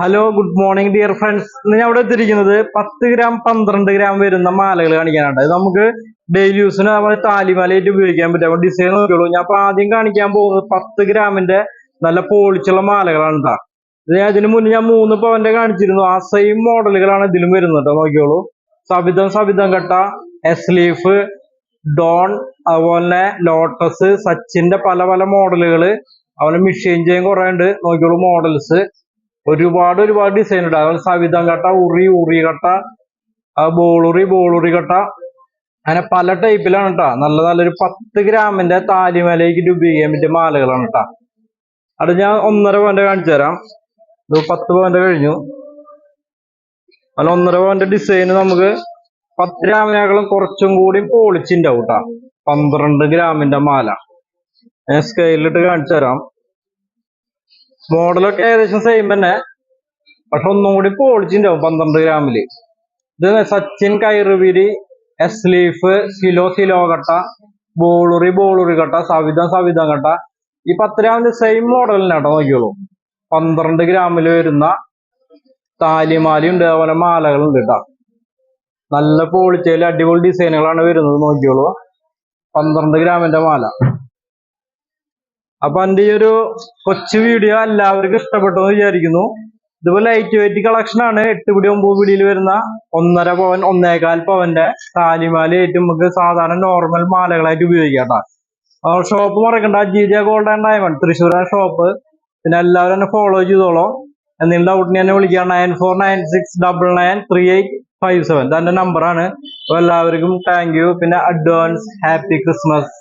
Hello good morning dear friends ഇന്ന് ഞാൻ ഇവിടെ എത്തിയിരിക്കുന്നത് പത്ത് ഗ്രാം പന്ത്രണ്ട് ഗ്രാം വരുന്ന മാലകൾ കാണിക്കാനുണ്ട് ഇത് നമുക്ക് ഡെയിലി യൂസിന് നമ്മൾ താലിമാലയായിട്ട് ഉപയോഗിക്കാൻ പറ്റും. അപ്പോൾ ഡിസൈൻ നോക്കിയുള്ളൂ ഞാൻ അപ്പൊ ആദ്യം കാണിക്കാൻ പോകുന്നത് പത്ത് ഗ്രാമിന്റെ നല്ല പോളിച്ചുള്ള മാലകളാണ് കേട്ടോ ഇതിന് മുന്നേ ഞാൻ മൂന്ന് പവന്റെ കാണിച്ചിരുന്നു. ആ സെയിം മോഡലുകളാണ് ഇതിലും വരുന്നത് കേട്ടോ നോക്കിയോളൂ സവിധം സവിധം കട്ട എസ് ലീഫ് ഡോൺ അതുപോലെ ലോട്ടസ് സച്ചിന്റെ പല പല മോഡലുകൾ അതുപോലെ മിഷീൻ ചെയ്യും കുറെ ഉണ്ട് നോക്കിയോളൂ മോഡൽസ് ഒരുപാട് ഒരുപാട് ഡിസൈൻ ഉണ്ട്. അതുപോലെ സവിധം കട്ട ഉറി ഉറി കട്ട ബോളുറി ബോളുറി കട്ട. അങ്ങനെ പല ടൈപ്പിലാണ് കേട്ടോ നല്ല നല്ലൊരു പത്ത് ഗ്രാമിന്റെ താലിമലയ്ക്ക് രൂപീകരിക്കാൻ പറ്റിയ മാലകളാണ് കേട്ടോ അത് ഞാൻ ഒന്നര പവന്റെ കാണിച്ചു തരാം. ഇത് പത്ത് പവന്റെ കഴിഞ്ഞു. അല്ല ഒന്നര പവന്റെ ഡിസൈൻ നമുക്ക് പത്ത് ഗ്രാമിനേക്കാളും കുറച്ചും കൂടി പോളിച്ചിണ്ടാവും കേട്ടോ പന്ത്രണ്ട് ഗ്രാമിന്റെ മാല. ഞാൻ സ്കെയിലിട്ട് കാണിച്ചു തരാം. മോഡലൊക്കെ ഏകദേശം സെയിം തന്നെ. പക്ഷെ ഒന്നും കൂടി പോളിച്ചുണ്ടാവും പന്ത്രണ്ട് ഗ്രാമിൽ ഇത് സച്ചിൻ കൈറുവിരി എസ് ലീഫ് സിലോ സിലോ കട്ട ബോളുറി ബോളുറി കട്ട സവിത സവിത കട്ട. ഈ പത്ത് ഗ്രാമിന്റെ സെയിം മോഡലിന് കേട്ടോ നോക്കിയോളൂ പന്ത്രണ്ട് ഗ്രാമിൽ വരുന്ന താലിമാലി ഉണ്ട് അതുപോലെ മാലകളുണ്ട് കേട്ടോ. നല്ല പോളിച്ചയിൽ അടിപൊളി ഡിസൈനുകളാണ് വരുന്നത് നോക്കിയോളൂ പന്ത്രണ്ട് ഗ്രാമിന്റെ മാല. അപ്പൊ എന്റെ ഈ ഒരു കൊച്ചു വീഡിയോ എല്ലാവർക്കും ഇഷ്ടപ്പെട്ടു എന്ന് വിചാരിക്കുന്നു. ഇതുപോലെ ലൈറ്റ് വെയിറ്റ് കളക്ഷൻ ആണ്. എട്ട് പിടി ഒമ്പത് പിടിയിൽ വരുന്ന ഒന്നര പവൻ ഒന്നേകാൽ പവന്റെ താലിമാലയായിട്ട് നമുക്ക് സാധാരണ നോർമൽ മാലകളായിട്ട് ഉപയോഗിക്കാം കേട്ടോ. ഷോപ്പ് മറക്കണ്ട. G J gold and diamond തൃശ്ശൂരാണ് ഷോപ്പ് പിന്നെ എല്ലാവരും എന്നെ ഫോളോ ചെയ്തോളോ. എന്തെങ്കിലും ഡൗട്ടിന് എന്നെ വിളിക്കാം nine four nine six double nine three eight five seven ഇതെന്റെ നമ്പറാണ് അപ്പൊ എല്ലാവർക്കും താങ്ക് യു പിന്നെ അഡ്വാൻസ് ഹാപ്പി ക്രിസ്മസ്